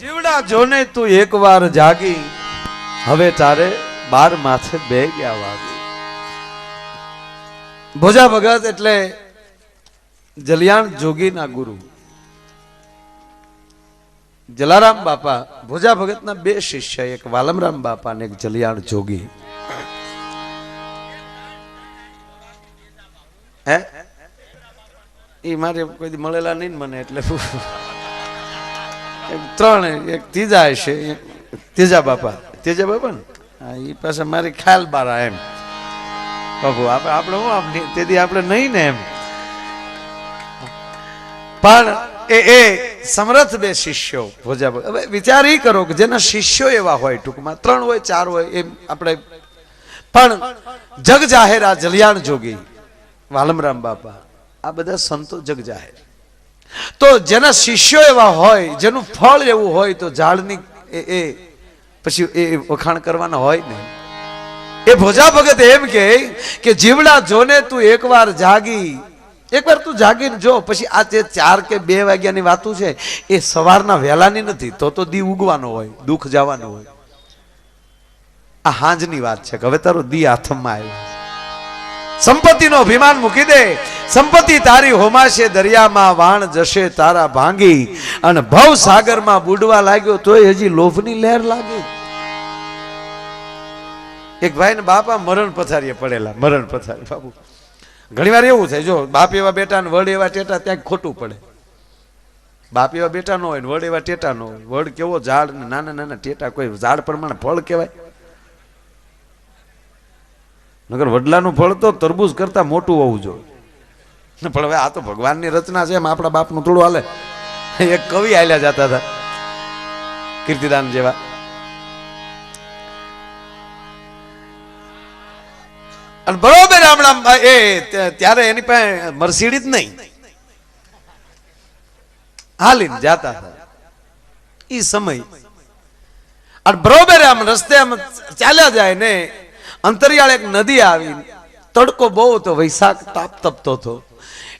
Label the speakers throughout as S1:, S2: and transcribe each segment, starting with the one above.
S1: જીવડા જોને તું એકવાર જાગી. હવે તારે બાર માથે બે ગયા વાગી. ભોજા ભગત એટલે જલિયાણ જોગીના ગુરુ. જલારામ બાપા, ભોજા ભગતના બે શિષ્ય, એક વાલમરામ બાપા અને એક જલિયાણ જોગી. હે? એ મારે કોઈ મળેલા નહીં મને એટલે ત્રણ, એક ત્રીજા હશે ત્રીજા બાપા. ત્રીજા બાપા ને? એ પાસે મારી ખ્યાલ બારા એમ. બાપુ આપણે આપણે હું આમ તેથી આપણે નહીં ને એમ. પણ એ એ સમરથ બે શિષ્યો, ભોજા. હવે વિચાર એ કરો કે જેના શિષ્યો એવા હોય ટૂંકમાં, ત્રણ હોય, ચાર હોય, એમ આપણે પણ જગ જાહેર આ જલિયાણ જોગી, વાલમરામ બાપા, આ બધા સંતો જગ જાહેર તો જેના શિષ્યો એવા હોય, જેનું ફળ એવું હોય, તો ઝાડની એ પછી એ વખાણ કરવાના હોય ને. એ ભોજા ભગત એમ કે જીવડા જોને તું એકવાર જાગી. એકવાર તું જાગીને જો, પછી આ જે ચાર કે બે વાગ્યાની વાતું છે, એ સવારના વહેલાની નથી, તો તો દી ઉગવાનો હોય, દુઃખ જવાનું હોય. આ હાંજની વાત છે હવે તારો દી હાથમાં આવ્યો. સંપત્તિનો અભિમાન મૂકી દે. સંપત્તિ તારી હોમાશે, દરિયામાં વાણ જશે, તારા ભાંગી. અને ભવ સાગરમાં બુડવા લાગ્યો તોય હજી લોભની લહેર લાગી. એક ભાઈ ને બાપા મરણ પથારીએ પડેલા, મરણ પથારી, બાપુ. ઘણીવાર એવું થાય, જો બાપ એવા બેટા ને વડ એવા ટેટા ત્યાં ખોટું પડે. બાપ એવા બેટા નો હોય ને વડ એવા ટેટા નો હોય. વડ કેવો ઝાડ ને નાના નાના ટેટા કોઈ ઝાડ પ્રમાણે ફળ કહેવાય? નગર વડલાનું ફળ તો તરબૂજ કરતા મોટું હોવું જોઈએ. પણ હવે આ તો ભગવાનની રચના છે, એમ આપણા બાપનું થોડું હાલે. એક કવિ હાલ્યા જતા હતા, કીર્તિદાન જેવા. અને બરોબર હમણાં એ ત્યારે એની પાસે મર્સિડીજ નહીં. હાલીને જાતા હતા. એ સમય. અને બરોબર આમ રસ્તે આમ ચાલ્યા જાય ને અંતરિયાળ એક નદી આવી. તડકો બહુ હતો, વૈશાખ તાપ તપતો હતો.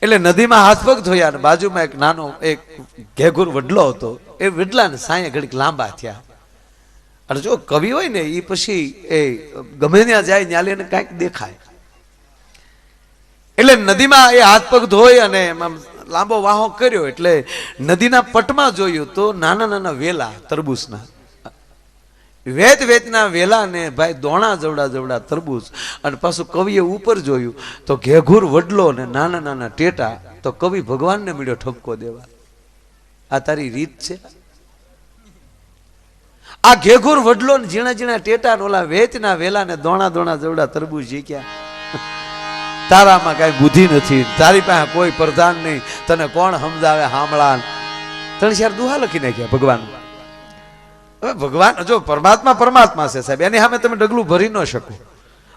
S1: એટલે નદીમાં હાથ પગ ધોયા ને બાજુમાં એક નાનો, એક ઘેઘુર વડલો હતો. એ વડલાને સાંયે ઘડીક લાંબા થયા. અને જો કવિ હોય ને એ પછી એ ગમે ત્યાં જાય, ત્યાં એને કાંઈક દેખાય. એટલે નદીમાં એ હાથ પગ ધોઈ અને લાંબો વાહો કર્યો. એટલે નદીના પટમાં જોયું તો નાના નાના વેલા, તરબૂચના. વેત વેતના વેલા ને ભાઈ દોણા જવડા જવડા તરબૂચ. અને પાછું કવિએ ઉપર જોયું, તો ઘેઘુર વડલો ને નાના નાના ટેટા, તો કવિ ભગવાનને મળ્યો ઠપકો દેવા. આ તારી રીત છે? આ ઘેઘુર વડલો ને ઝીણા ઝીણા ટેટા ઓલા વેચના વેલા ને દોણા દોણા જવડા તરબૂચ શીખ્યા તારામાં કાંઈ બુદ્ધિ નથી, તારી પાસે કોઈ પ્રધાન નહીં, તને કોણ સમજાવે હામળા ત્રણ ચાર દુહા લખી નાખ્યા ભગવાન. હવે ભગવાન, જો પરમાત્મા પરમાત્મા છે સાહેબ, એની સામે તમે ડગલું ભરી ન શકો.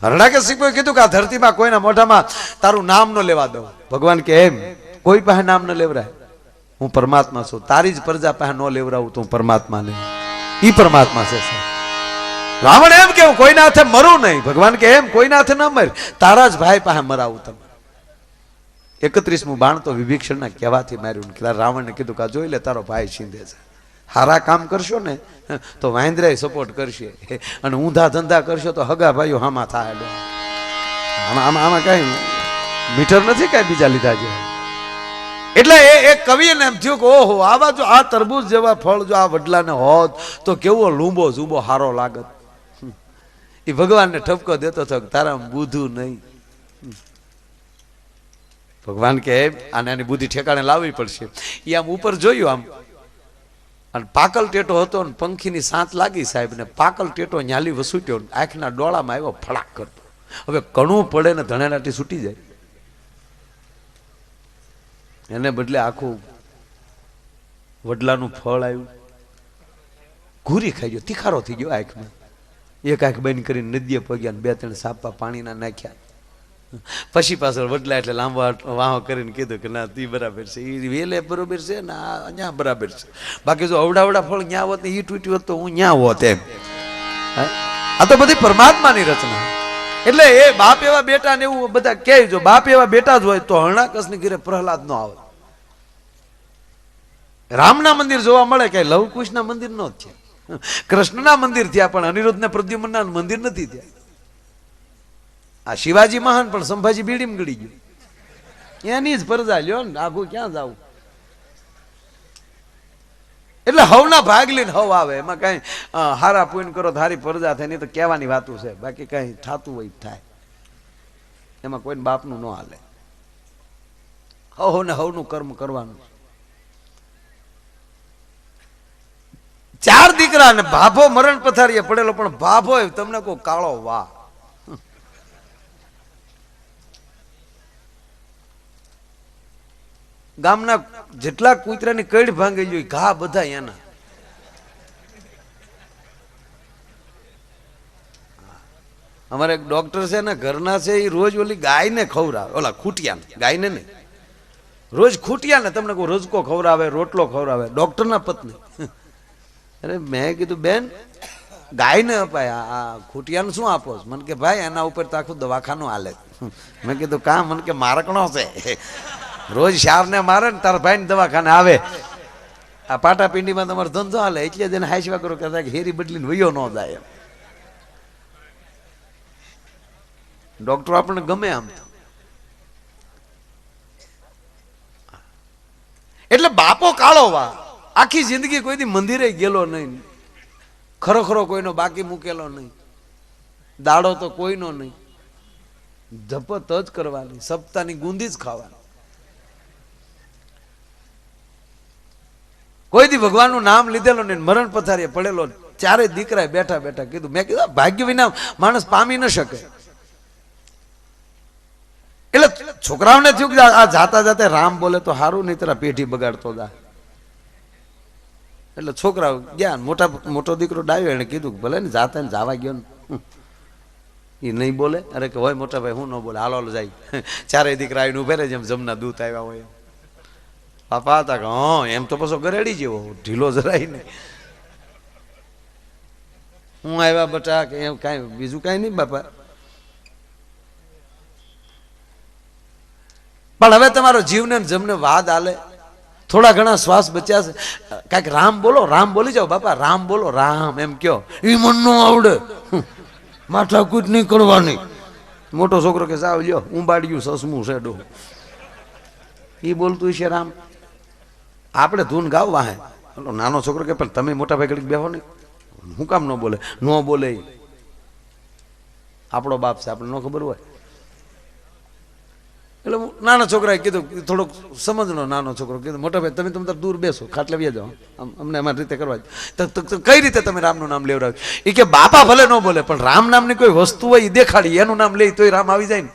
S1: હરણાકે સિંહ કીધું કે આ ધરતીમાં કોઈના મોઢામાં તારું નામ ન લેવા દઉં. ભગવાન કે એમ, કોઈ પાસે નામ ન લેવરાય. હું પરમાત્મા છું, તારી જ પ્રજા પાસે ન લેવરાવું તો પરમાત્મા ને ઈ પરમાત્મા છે સાહેબ. રાવણ એમ કે, હું કોઈના હાથે મરું નહીં. ભગવાન કે એમ, કોઈના હાથે ન મર. તારા જ ભાઈ પાસે મરાવું તમે. એકત્રીસમું બાણ તો વિભીક્ષણના કહેવાથી માર્યું. રાવણને કીધું કે જોઈ લે, તારો ભાઈ છીંધે છે. હારા કામ કરશો ને, તો વાંદરાય સપોર્ટ કરશે. અને ઊંધા ધંધા કરશો તો હગા ભાઈઓ હામાં થાય. આમાં આમાં આમાં કઈ મીટર નથી કઈ બીજા લીધા છે એટલે એ એક કવિને એમ થયું કે, ઓહો, આવા જો આ તરબૂજ જેવા ફળ જો આ વડલાને હોત, તો કેવો લૂંબો ઝૂંબો હારો લાગત. એ ભગવાનને ઠપકો દેતો હતો તારા બુધું નહીં. ભગવાન કે, આને આની બુદ્ધિ ઠેકાણે લાવવી પડશે. એ આમ ઉપર જોયું આમ. અને પાકલ ટેટો હતો ને પંખીની સાંત લાગી સાહેબ, ને પાકલ ટેટો ન્યાલી વસૂટ્યો આંખના ડોળામાં આવ્યો ફળાક કરતો. હવે કણું પડે ને ધણેલાટી છૂટી જાય. એને બદલે આખું વડલાનું ફળ આવ્યું. ઘૂરી ખાઈ ગયો, તીખારો થઈ ગયો આંખમાં. એક આંખ બંધ કરીને નદીએ પગ્યા બે ત્રણ સાપા પાણીના નાખ્યા. પછી પાછળ વડલા એટલે લાંબા વાહો કરીને કીધું કે ના, તી બરાબર છે. એ વેલે બરોબર છે ને અહીંયા બરાબર છે. બાકી જો અવડાવડા ફળ ન્યા હોત ઈ તૂટ્યું હોત તો હું ન્યા હોત એમ. આ તો બધી પરમાત્માની રચના. એટલે એ બાપ એવા બેટા ને એવું બધા કહે, જો બાપ એવા બેટા જ હોય તો હરણાકસની ઘરે પ્રહલાદ નો આવે. રામના મંદિર જોવા મળે કે લવકુશના મંદિર નો જ છે. કૃષ્ણના મંદિર થયા પણ અનિરુદ્ધ ને પ્રદ્યુમનના મંદિર નથી થયા. આ શિવાજી મહાન, પણ સંભાજી બીડીમ ગળી ગયું. એની જ પરજા લ્યો ને આખું ક્યાં જાવું એટલે હવના ભાગ લઈને હવ આવે, એમાં કઈ હારા પૂન કરો હારી પરજા થાય, નહીં તો કહેવાની વાતું છે. બાકી કઈ થતું હોય થાય. એમાં કોઈને બાપનું ન હાલે. હવ ને હવનું કર્મ કરવાનું ચાર દીકરા ને ભાભો મરણ પથારીએ પડેલો, પણ ભાભો તમને કોઈ કાળો વાહ ગામના જેટલા કૂતરાની કઈડ ભાંગેલી હોય, ઘા બધા એના અમારે એક ડોક્ટર છે ને, ઘરના છે એ રોજ ઓલી ગાયને ખવડાવે, ઓલા ખૂટિયા ગાયને નહીં રોજ ખૂટિયાને, તમને કોઈ રોજકો ખવડાવે, રોટલો ખવડાવે, ડોક્ટરના પત્ની. અરે, મેં કીધું, બેન, ગાયને અપાય, આ- ખૂટિયાને શું આપો? મને કે, ભાઈ, એના ઉપર તો આખું દવાખાનું હાલે મેં કીધું, કાં? મને કે, મારકણો છે. રોજ શારને મારે ને તારા ભાઈને દવાખાને આવે. આ પાટાપિંડીમાં તમારો ધંધો હાલે, એટલે જ એને હાઈસવા કરો કહેતા કે હેરી બદલીને વયો ન જાય એમ. ડોક્ટરો આપણને ગમે આમ એટલે બાપો કાળો વા. આખી જિંદગી કોઈથી મંદિરે ગયેલો નહીં. ખરો ખરો કોઈનો બાકી મૂકેલો નહીં. દાડો તો કોઈનો નહીં. ધપત જ કરવાની, સપ્તાહની ગુંદી જ ખાવાની. કોઈ દી ભગવાનનું નામ લીધેલો ને મરણ પથારીએ પડેલો ચારે દીકરાએ બેઠા બેઠા કીધું. મેં કીધું ભાગ્ય વિના માણસ પામી ન શકે. એટલે છોકરાઓને થયું કે આ જાતા જાતે રામ બોલે તો સારું નહીં તારા પેઢી બગાડતો દા. એટલે છોકરાઓ ગયા મોટા મોટો દીકરો ડાયો એને કીધું ભલે ને જાતા ને જવા ગયો ને. એ નહીં બોલે. અરે કે હોય મોટા ભાઈ, હું ન બોલે. હાલો જાય. ચારેય દીકરા આવીને ઉભે રહે જેમ જમના દૂત આવ્યા હોય બાપા હતા કે, હા, એમ તો પછી ગરેડી જેવો ઢીલો જરાય નહીં. હું આવ્યા બટા કે એમ કાંઈ, બીજું કાંઈ નહીં બાપા. પણ હવે તમારો જીવને જમને વાદ આલે. થોડા ઘણા શ્વાસ બચ્યા છે. કાંઈક રામ બોલો, રામ બોલી જાઓ બાપા, રામ બોલો, રામ એમ કયો. એ મન નો આવડે. માથાકૂટ નહીં કરવાની મોટો છોકરો કે સાવ લ્યો ઉંબાડ્યું સસમું છે ડો એ બોલતું છે રામ. આપણે ધૂન ગાવ વાહે ઓલો નાનો છોકરો કે, પણ તમે મોટા ભાઈ ઘડીક બેહો ને. હું કામ ન બોલે ન બોલે આપણો બાપ છે આપણે ન ખબર હોય. એટલે હું નાના છોકરાએ કીધું થોડોક સમજનો નાનો છોકરો. કીધું, મોટા ભાઈ, તમે તમે દૂર બેસો, ખાટલે બે જાઓ. આમ, અમને અમારી રીતે કરવા. તો, તો- તો કઈ રીતે તમે રામનું નામ લેવડાવ્યું એ કે, બાપા ભલે ન બોલે, પણ રામ નામની કોઈ વસ્તુ હોય એ દેખાડી, એનું નામ લે તોય રામ આવી જાય ને.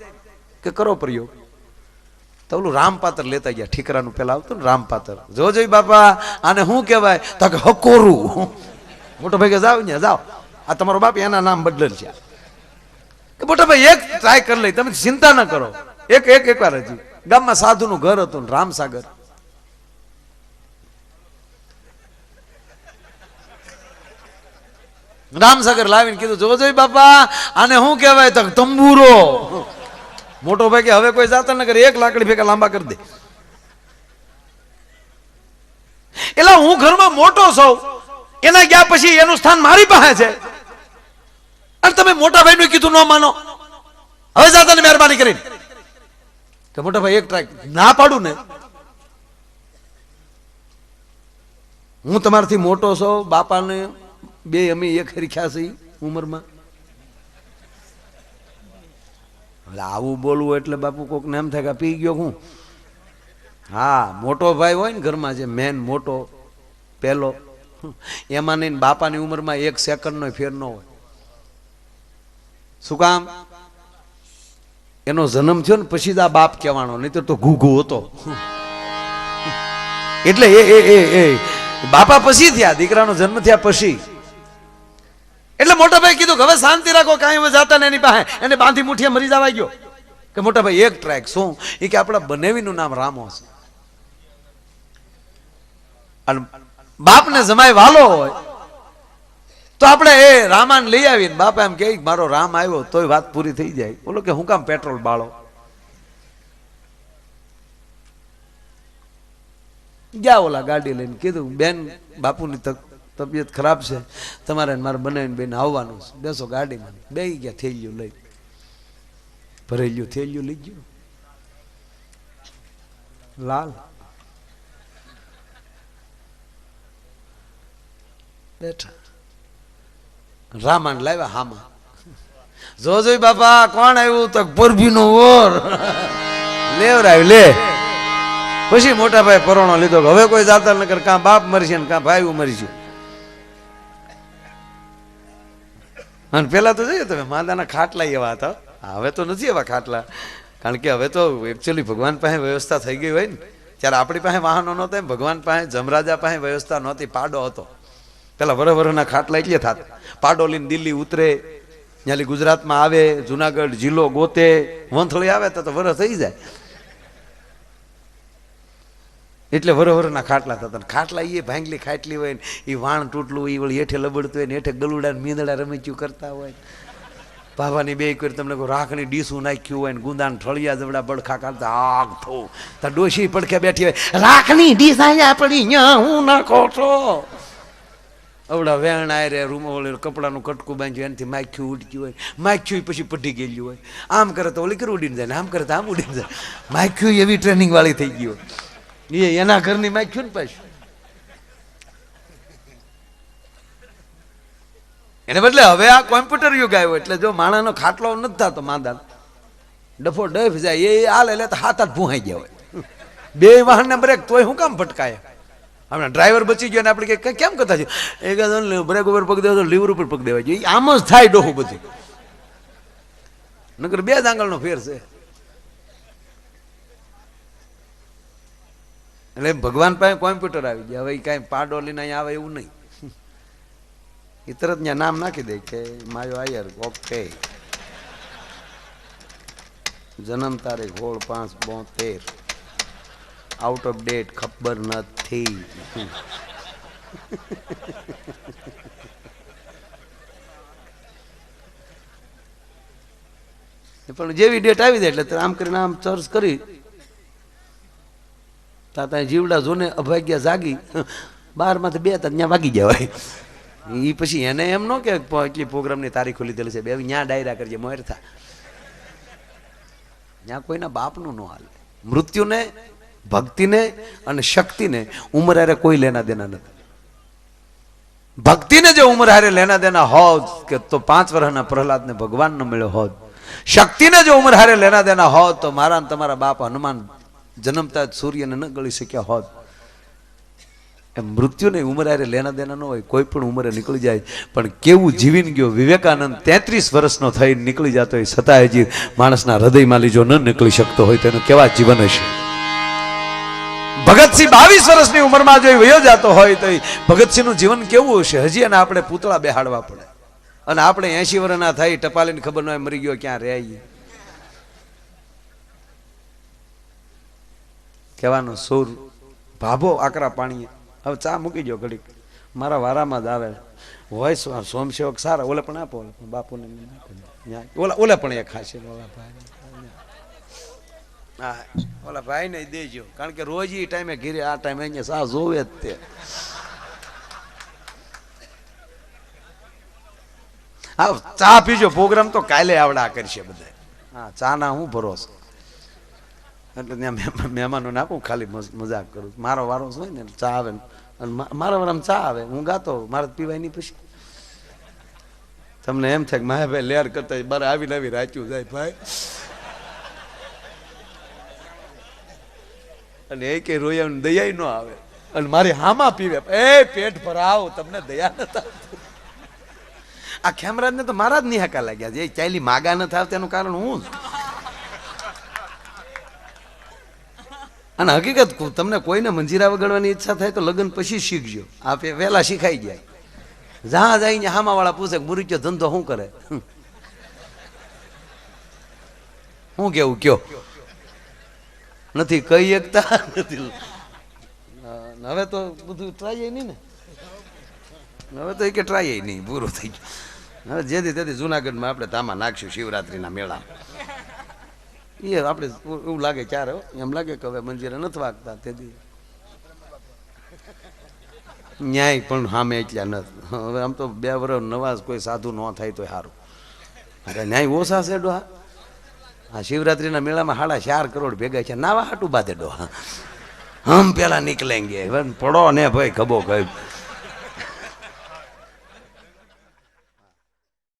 S1: કે, કરો પ્રયોગ. તો ઓલું રામપાત્ર લેતા ગયા, ઠીકરાનું પેલા આવતું ને રામપાત્ર જોજો બાપા, આને શું કહેવાય? તો કે હકોરું. મોટો ભાઈ કે જાવ ને જાઓ. આ તમારો બાપ એના નામ બદલેલ છે. કે મોટો ભાઈ, એક ટ્રાય કરી લઈ, તમે ચિંતા ન કરો. એક એક એક વાર હજી. ગામમાં સાધુનું ઘર હતું ને રામસાગર. રામસાગર લાવીને કીધું જોજો બાપા, આને શું કહેવાય? તો તંબુરો. મોટો ભાઈ કે હવે કોઈ જાતા ન કરે, એક લાકડી ભેગા લાંબા કરી દે. એટલે હું ઘરમાં મોટો છું, એના ગયા પછી એનું સ્થાન મારી પાસે છે. અને તમે મોટા ભાઈનું કીધું ન માનો. હવે જાતા મહેરબાની કરીને. તો મોટા ભાઈ એક ટ્રાય, ના પાડું ને. હું તમારાથી મોટો છો, બાપાને બે અમે એક હરખ્યા છીએ ઉંમરમાં. એટલે આવું બોલવું એટલે બાપુ કોકને એમ થાય કે પી ગયો હું. હા, મોટો ભાઈ હોય ને ઘરમાં જે મેન મોટો, પહેલો, એમાં નહીં બાપાની ઉંમરમાં એક સેકન્ડનો ફેર ન હોય. શું કામ? એનો જન્મ થયો ને પછી આ બાપ કહેવાનો નહીં તો ઘૂઘુ હતો. એટલે એ એ એ, બાપા પછી થયા, દીકરાનો જન્મ થયા પછી. એટલે મોટા ભાઈ કીધું હવે શાંતિ રાખો, કાંઈ હવે જાતા ને એની પાસે. એને બાંધી મુઠિયા મરી જવા ગયો. કે મોટા ભાઈ એક ટ્રેક શું? એ કે આપણા બનેવીનું નામ રામો છે. અને બાપને જમાય વાલો હોય, તો આપણે એ રામાન લઈ આવીને બાપા એમ કે મારો રામ આવ્યો, તોય વાત પૂરી થઈ જાય. બોલો કે હું કામ પેટ્રોલ બાળો? ગયા ઓલા ગાડી લઈને કીધું, બેન, બાપુની તક તબિયત ખરાબ છે, તમારે મારે બનાવીને બેન આવવાનું છે. બેસો ગાડીમાં. બે ગયા થેલ્યું લઈ. ભરેલ્યું થેલ્યું લઈ ગયું. લાલ. બેઠા. રામાન લાવ્યા હામાં. જો જોઈ બાપા, કોણ આવ્યું? તો નું ઓર. લેવરાય, લે. પછી મોટા ભાઈ પરોણો લીધો હવે કોઈ જાતા નગર કાં બાપ મરશે ને કાં ભાઈ મરશે. અને પહેલાં તો જોઈએ તમે માદાના ખાટલા એવા હતા. હવે તો નથી એવા ખાટલા. કારણ કે હવે તો એકચ્યુઅલી ભગવાન પાસે વ્યવસ્થા થઈ ગઈ હોય ને. ત્યારે આપણી પાસે વાહનો નહોતા એમ, ભગવાન પાસે, જમરાજા પાસે વ્યવસ્થા નહોતી, પાડો હતો. પેલા વરવરના ખાટલા એટલે થાત. પાડો લઈને દિલ્હી ઉતરે ત્યાંથી ગુજરાતમાં આવે, જુનાગઢ, જિલ્લો ગોતે, વંથળી આવે તો વરસ થઈ જાય. એટલે વરોવરના ખાટલા થતા ખાટલા એ ભાંગલી ખાટલી હોય ને એ વાણ તૂટલું એ વળી હેઠે લબડતું હોય ને હેઠે ગલુડા મીંદડા રમીચ્યું કરતા હોય બાબાની બે કરી તમને રાખની ડીસું નાખ્યું હોય ને ગુંદાન ઠળિયા જવડા બડખા કાઢતા, આગ થો. તો ડોશી પડખે બેઠી હોય રાખની ડીસ અહીંયા પડી ન્યા હું નાખો છો. અવડા વેણ આય રે રૂમ ઓલે કપડાનું કટકું બાંધ્યું, એનાથી માખ્યું ઉડક્યું હોય. માખ્યું પછી પડી ગયેલું હોય. આમ કરે તો ઓલી કરી ઉડીને જાય ને આમ કરે તો આમ ઉડીને જાય. માખ્યું એવી ટ્રેનિંગ વાળી થઈ ગઈ હોય. એ એના ઘરની માખ્યું ને પાછું. એને બદલે હવે આ કોમ્પ્યુટર યુગ આવ્યો એટલે જો માણાનો ખાટલો નથી થતો માંદા ડફો ડફ જાય, એ હાલ એટલે તો હાથ હાથ ભૂહાઈ ગયા હોય. બે વાહનને બ્રેક તોય હું કામ ભટકાય? હમણાં ડ્રાઈવર બચી ગયો ને આપણે કે કેમ કરતા છે? એ બ્રેક ઉપર પગ દેવા તો લીવર ઉપર પગ દેવા જોઈએ આમ જ થાય ડોહું બધું. નકર બે જ આંગળનો ફેર છે. એટલે ભગવાન પાસે કોમ્પ્યુટર આવી ગયા. હવે કાંઈ પાડો લઈને અહીંયા આવે એવું નહીં. એ તરત નામ નાખી દે કે માયો આયર, ઓકે. જન્મ તારીખ હોળ પાંચ બોતેર. આઉટ ઓફ ડેટ ખબર નથી. પણ જેવી ડેટ આવી જાય એટલે આમ કરીને આમ સર્ચ કરી તાતા જીવડા જોને અભાગ્યા જાગી. બારમાંથી બે ત્યાં વાગી જવાય એ પછી એને એમ ન કે એટલી પ્રોગ્રામની તારીખો લીધેલી છે. બે ત્યાં ડાયરા કરજે, મોર થા. ત્યાં કોઈના બાપનું ન હાલે. મૃત્યુને, ભક્તિને અને શક્તિને ઉંમર હારે કોઈ લેના દેના નથી. ભક્તિને જો ઉંમર હારે લેના દેના હોત કે તો પાંચ વર્ષના પ્રહલાદને ભગવાન ન મળ્યો હોત. શક્તિને જો ઉંમર હારે લેના દેના હોત તો મારા તમારા બાપ હનુમાન જન્મતા જ સૂર્યને ન ગળી શક્યા હોત. એમ મૃત્યુને ઉંમર આરે લેના દેના ન હોય, કોઈ પણ ઉંમરે નીકળી જાય. પણ કેવું જીવીને ગયો? વિવેકાનંદ તેત્રીસ વર્ષનો થઈ નીકળી જતો હોય, છતાં હજી માણસના હૃદયમાં લીજો ન નીકળી શકતો હોય તેનું કેવા જીવન હશે? ભગતસિંહ બાવીસ વર્ષની ઉંમરમાં જો વયો જતો હોય, તો ભગતસિંહનું જીવન કેવું હશે? હજી એને આપણે પૂતળા બેહાડવા પડે. અને આપણે એસી વર્ષના થાય ટપાલીને ખબર ન હોય, મરી ગયો ક્યાં રહે કહેવાનો સુર ભાભો આકરા પાણીએ. હવે ચા મૂકી દો ઘડીક. મારા વારામાં જ આવે. હોય સોમસેવક સારા, ઓલે પણ આપો બાપુને. ઓલા, ઓલે પણ એ ખાશે, ઓલા ભાઈ હા, ઓલા ભાઈ ને દેજો. કારણ કે રોજ એ ટાઈમે ઘીરે, આ ટાઈમે અહીંયા સા જોવે જ તે. હા ચા પીજો. પ્રોગ્રામ તો કાલે આવડા કરશે બધા હા ચા ના હું ભરોસો? એટલે ત્યાં મહેમાન- મહેમાનોને આપું ખાલી મજાક કરું. મારો વારો હોય ને ચા આવે અને મારા વારામાં ચા આવે. હું ગાતો મારે પીવાય નહીં પછી. તમને એમ થાય કે માયાભાઈ લેર કરતા મારે આવી આવી રાચ્યું જાય ભાઈ. અને એ કે રોયા દયા ન આવે. અને મારી હામાં પીવે. એ પેટ ભરાવ તમને દયા નતા આ આ ખેમરાજને તો મારા જ નિહાકા લાગ્યા છે. એ ચાલી માગા ન થાય તેનું કારણ હું જ. અને હકીકત કહું, તમને કોઈને મંજીરા વગાડવાની ઈચ્છા થાય તો લગ્ન પછી શીખજો. આપે વહેલા શીખાઈ જાય. જ્યાં જઈને હામા વાળા પૂછે મુરીચો ધંધો શું કરે? હું કેવું કયો? નથી કહી એકતા નથી. હવે તો બધું ટ્રાય નહીં ને. હવે તો એ કે ટ્રાય નહીં પૂરું થઈ ગયું. હવે જેથી તેથી જુનાગઢમાં આપણે તામાં નાખશું શિવરાત્રિના મેળા એ આપણે એવું લાગે ચાર એમ લાગે કે હવે મંજીરા નથી વાગતા તેથી ન્યાય પણ સામે એટલા નથી. હવે આમ તો બે વર્ષ નવાજ કોઈ સાધુ ન થાય તો સારું અરે ન્યાય ઓછા છે ડોહા. આ શિવરાત્રિના મેળામાં સાડા ચાર કરોડ ભેગા છે નાવા હાટું બાંધે ડોહા. હમ પેલા નીકળેંગે પડો ને ભાઈ ખબો કઈ